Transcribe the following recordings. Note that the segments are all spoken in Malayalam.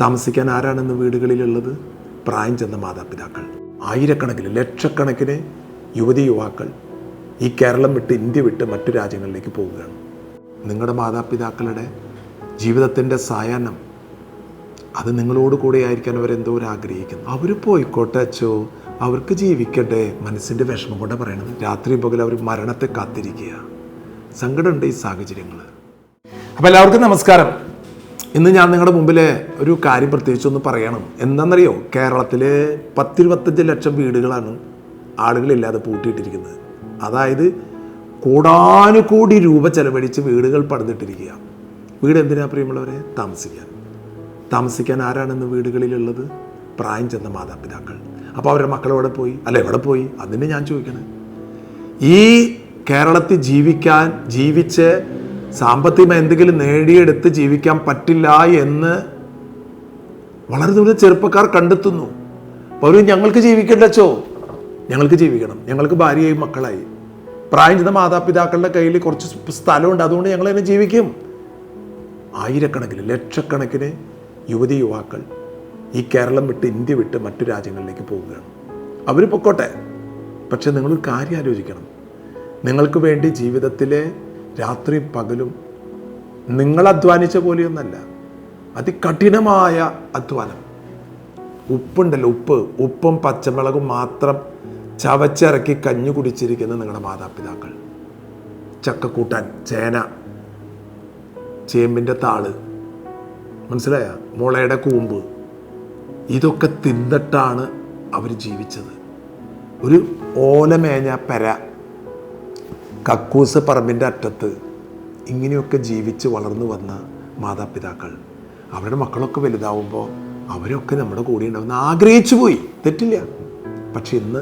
താമസിക്കാൻ ആരാണെന്ന് വീടുകളിലുള്ളത്? പ്രായം ചെന്ന മാതാപിതാക്കൾ. ആയിരക്കണക്കിന് ലക്ഷക്കണക്കിന് യുവതി യുവാക്കൾ ഈ കേരളം വിട്ട് ഇന്ത്യ വിട്ട് മറ്റു രാജ്യങ്ങളിലേക്ക് പോവുകയാണ്. നിങ്ങളുടെ മാതാപിതാക്കളുടെ ജീവിതത്തിന്റെ സായാഹ്നം അത് നിങ്ങളോട് കൂടെ ആയിരിക്കാൻ അവരെന്തോ ആഗ്രഹിക്കുന്നു അവർ പോയിക്കോട്ടെ അച്ചോ അവർക്ക് ജീവിക്കട്ടെ മനസ്സിന്റെ വിഷമം കൊണ്ട് പറയണത്. രാത്രി പകൽ അവർ മരണത്തെ കാത്തിരിക്കുക. സങ്കടമുണ്ട് ഈ സാഹചര്യങ്ങൾ അപ്പോൾ എല്ലാവർക്കും നമസ്കാരം. ഇന്ന് ഞാൻ നിങ്ങളുടെ മുമ്പിൽ ഒരു കാര്യം പ്രത്യേകിച്ച് ഒന്ന് പറയണം. എന്താണെന്നറിയോ? കേരളത്തിൽ പത്തിരുപത്തഞ്ച് ലക്ഷം വീടുകളാണ് ആളുകളില്ലാതെ പൂട്ടിയിട്ടിരിക്കുന്നത്. അതായത് കോടാനുകോടി രൂപ ചെലവഴിച്ച് വീടുകൾ പണിതിട്ടിരിക്കുക. വീട് എന്തിനാ പ്രിയമുള്ളവരെ? താമസിക്കാൻ. താമസിക്കാൻ ആരാണെന്ന് വീടുകളിലുള്ളത്? പ്രായം ചെന്ന മാതാപിതാക്കൾ. അപ്പോൾ അവരുടെ മക്കളെവിടെ പോയി? അല്ല എവിടെ പോയി? അതിനെ ഞാൻ ചോദിക്കണേ. ഈ കേരളത്തിൽ ജീവിക്കാൻ ജീവിച്ച് സാമ്പത്തികം എന്തെങ്കിലും നേടിയെടുത്ത് ജീവിക്കാൻ പറ്റില്ല എന്ന് വളരെ ദൂരം ചെറുപ്പക്കാർ കണ്ടെത്തുന്നു. പൗരൻ ഞങ്ങൾക്ക് ജീവിക്കണ്ടച്ചോ ഞങ്ങൾക്ക് ജീവിക്കണം. ഞങ്ങൾക്ക് ഭാര്യയായി മക്കളായി. പ്രായം ചെന്ന മാതാപിതാക്കളുടെ കയ്യിൽ കുറച്ച് സ്ഥലമുണ്ട്. അതുകൊണ്ട് ഞങ്ങൾ തന്നെ ജീവിക്കും. ആയിരക്കണക്കിന് ലക്ഷക്കണക്കിന് യുവതി യുവാക്കൾ ഈ കേരളം വിട്ട് ഇന്ത്യ വിട്ട് മറ്റു രാജ്യങ്ങളിലേക്ക് പോവുകയാണ്. അവർ പൊക്കോട്ടെ. പക്ഷെ നിങ്ങളൊരു കാര്യം ആലോചിക്കണം. നിങ്ങൾക്ക് വേണ്ടി ജീവിതത്തിലെ രാത്രിയും പകലും നിങ്ങൾ അധ്വാനിച്ച പോലെയൊന്നല്ല. അതികഠിനമായ അധ്വാനം. ഉപ്പുണ്ടല്ലോ ഉപ്പ്. ഉപ്പും പച്ചമുളകും മാത്രം ചവച്ചിറക്കി കഞ്ഞു കുടിച്ചിരിക്കുന്ന നിങ്ങളുടെ മാതാപിതാക്കൾ. ചക്കക്കൂട്ടാൻ ചേന ചേമ്പിന്റെ താൾ. മനസ്സിലായ? മുളയുടെ കൂമ്പ്. ഇതൊക്കെ തിന്നിട്ടാണ് അവർ ജീവിച്ചത്. ഒരു ഓലമേഞ്ഞ പെര കക്കൂസ് പറമ്പിന്റെ അറ്റത്ത് ഇങ്ങനെയൊക്കെ ജീവിച്ച് വളർന്നു വന്ന മാതാപിതാക്കൾ. അവരുടെ മക്കളൊക്കെ വലുതാവുമ്പോൾ അവരൊക്കെ നമ്മുടെ കൂടെ ഉണ്ടാവുന്ന ആഗ്രഹിച്ചു പോയി. തെറ്റില്ല. പക്ഷെ ഇന്ന്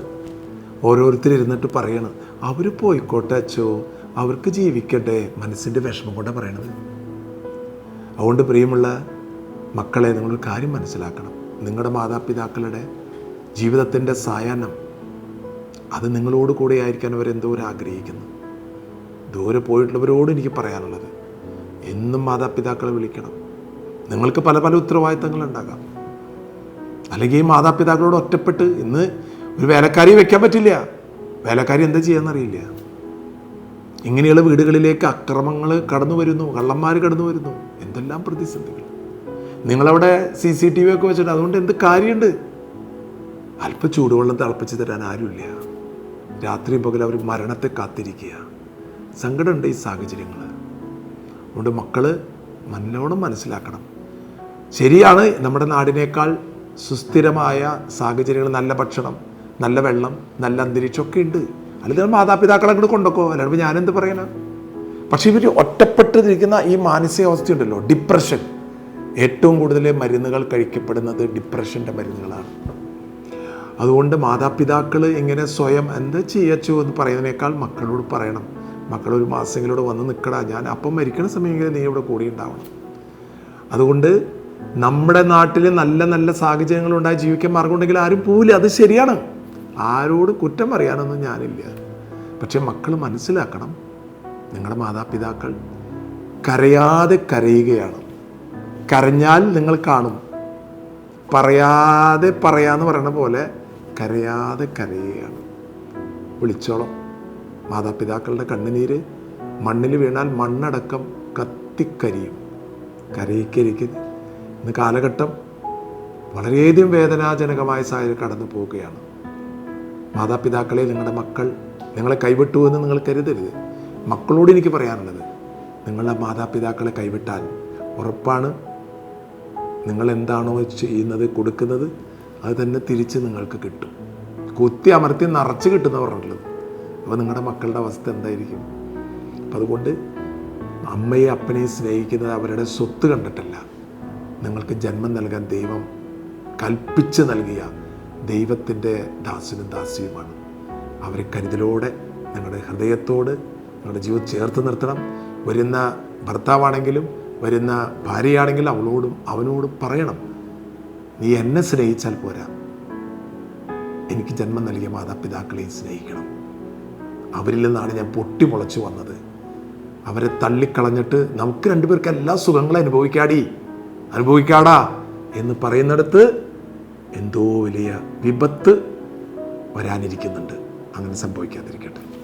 ഓരോരുത്തർ ഇരുന്നിട്ട് പറയണം അവർ പോയിക്കോട്ടെ അച്ചോ അവർക്ക് ജീവിക്കട്ടെ മനസ്സിന്റെ വിഷമം കൊണ്ടാണ് പറയണത്. അതുകൊണ്ട് പ്രിയമുള്ള മക്കളെ നിങ്ങളൊരു കാര്യം മനസ്സിലാക്കണം. നിങ്ങളുടെ മാതാപിതാക്കളുടെ ജീവിതത്തിന്റെ സായാഹ്നം അത് നിങ്ങളോട് കൂടെ ആയിരിക്കാൻ അവരെന്തോ ആഗ്രഹിക്കുന്നു ദൂരെ പോയിട്ടുള്ളവരോട് എനിക്ക് പറയാനുള്ളത്. എന്നും മാതാപിതാക്കളെ വിളിക്കണം. നിങ്ങൾക്ക് പല പല ഉത്തരവാദിത്തങ്ങൾ ഉണ്ടാകാം അല്ലെങ്കിൽ ഈ മാതാപിതാക്കളോട് ഒറ്റപ്പെട്ട് ഇന്ന് ഒരു വേലക്കാരി വെക്കാൻ പറ്റില്ല. വേലക്കാരി എന്താ ചെയ്യാന്നറിയില്ല. ഇങ്ങനെയുള്ള വീടുകളിലേക്ക് അക്രമങ്ങൾ കടന്നു വരുന്നു കള്ളന്മാർ കടന്നു വരുന്നു. എന്തെല്ലാം പ്രതിസന്ധികൾ. നിങ്ങളവിടെ സി സി ടി വി ഒക്കെ വെച്ചിട്ട് അതുകൊണ്ട് എന്ത് കാര്യമുണ്ട്? അല്പ ചൂടുവെള്ളം തിളപ്പിച്ച് തരാൻ ആരുമില്ല. രാത്രി പകൽ അവർ മരണത്തെ കാത്തിരിക്കുക. സങ്കടമുണ്ട് ഈ സാഹചര്യങ്ങൾ. അതുകൊണ്ട് മക്കൾ നല്ലോണം മനസ്സിലാക്കണം. ശരിയാണ് നമ്മുടെ നാടിനേക്കാൾ സുസ്ഥിരമായ സാഹചര്യങ്ങൾ നല്ല ഭക്ഷണം നല്ല വെള്ളം നല്ല അന്തരീക്ഷമൊക്കെ ഉണ്ട്. അല്ലെങ്കിൽ മാതാപിതാക്കളെ അങ്ങോട്ട് കൊണ്ടുക്കോ അല്ലാണ്ട് ഞാനെന്ത് പറയണം? പക്ഷെ ഇവർ ഒറ്റപ്പെട്ടിരിക്കുന്ന ഈ മാനസികാവസ്ഥയുണ്ടല്ലോ ഡിപ്രഷൻ. ഏറ്റവും കൂടുതൽ മരുന്നുകൾ കഴിക്കപ്പെടുന്നത് ഡിപ്രഷന്റെ മരുന്നുകളാണ്. അതുകൊണ്ട് മാതാപിതാക്കൾ ഇങ്ങനെ സ്വയം എന്താ ചെയ്യച്ചു എന്ന് പറയുന്നതിനേക്കാൾ മക്കളോട് പറയണം. മക്കളൊരു മാസങ്ങളിലൂടെ വന്ന് നിൽക്കടാ ഞാൻ അപ്പം മരിക്കണ സമയമെങ്കിലും നീ ഇവിടെ കൂടി ഉണ്ടാവണം അതുകൊണ്ട് നമ്മുടെ നാട്ടിൽ നല്ല നല്ല സാഹചര്യങ്ങൾ ഉണ്ടായി ജീവിക്കാൻ മാർഗമുണ്ടെങ്കിൽ ആരും പോവില്ല. അത് ശരിയാണ്. ആരോട് കുറ്റം പറയാനൊന്നും ഞാനില്ല. പക്ഷെ മക്കൾ മനസ്സിലാക്കണം. നിങ്ങളുടെ മാതാപിതാക്കൾ കരയാതെ കരയുകയാണ്. കരഞ്ഞാൽ നിങ്ങൾ കാണും. പറയാതെ പറയാന്ന് പറയുന്ന പോലെ കരയാതെ കരയുകയാണ്. വിളിച്ചോളം. മാതാപിതാക്കളുടെ കണ്ണുനീര് മണ്ണിൽ വീണാൽ മണ്ണടക്കം കത്തിക്കരിയും. കരയിക്കരിക്കരുത്. ഇന്ന് കാലഘട്ടം വളരെയധികം വേദനാജനകമായ സാഹചര്യം കടന്നു പോവുകയാണ്. മാതാപിതാക്കളെ നിങ്ങളുടെ മക്കൾ നിങ്ങളെ കൈവിട്ടു എന്ന് നിങ്ങൾ കരുതരുത്. മക്കളോട് എനിക്ക് പറയാനുള്ളത് നിങ്ങളുടെ മാതാപിതാക്കളെ കൈവിട്ടാൽ ഉറപ്പാണ് നിങ്ങൾ എന്താണോ ചെയ്യുന്നത് കൊടുക്കുന്നത് അത് തന്നെ തിരിച്ച് നിങ്ങൾക്ക് കിട്ടും. കുത്തി അമർത്തി നിറച്ച് കിട്ടുന്നവരുള്ളത് അപ്പോൾ നിങ്ങളുടെ മക്കളുടെ അവസ്ഥ എന്തായിരിക്കും? അപ്പം അതുകൊണ്ട് അമ്മയെ അപ്പനെയും സ്നേഹിക്കുന്നത് അവരുടെ സ്വത്ത് കണ്ടിട്ടല്ല. നിങ്ങൾക്ക് ജന്മം നൽകാൻ ദൈവം കൽപ്പിച്ച് നൽകിയ ദൈവത്തിന്റെ ദാസനും ദാസിയുമാണ്. അവരെ കരുതലോടെ നിങ്ങളുടെ ഹൃദയത്തോട് നിങ്ങളുടെ ജീവിതം ചേർത്ത് നിർത്തണം. വരുന്ന ഭർത്താവാണെങ്കിലും വരുന്ന ഭാര്യയാണെങ്കിലും അവളോടും അവനോടും പറയണം. നീ എന്നെ സ്നേഹിച്ചാൽ പോരാ. എനിക്ക് ജന്മം നൽകിയ മാതാപിതാക്കളെയും സ്നേഹിക്കണം. അവരിൽ നിന്നാണ് ഞാൻ പൊട്ടിമുളച്ചു വന്നത്. അവരെ തള്ളിക്കളഞ്ഞിട്ട് നമുക്ക് രണ്ടുപേർക്ക് എല്ലാ സുഖങ്ങളും അനുഭവിക്കാടി. അനുഭവിക്കാടാ എന്ന് പറയുന്നിടത്ത് എന്തോ വലിയ വിപത്ത് വരാനിരിക്കുന്നുണ്ട്. അങ്ങനെ സംഭവിക്കാതിരിക്കട്ടെ.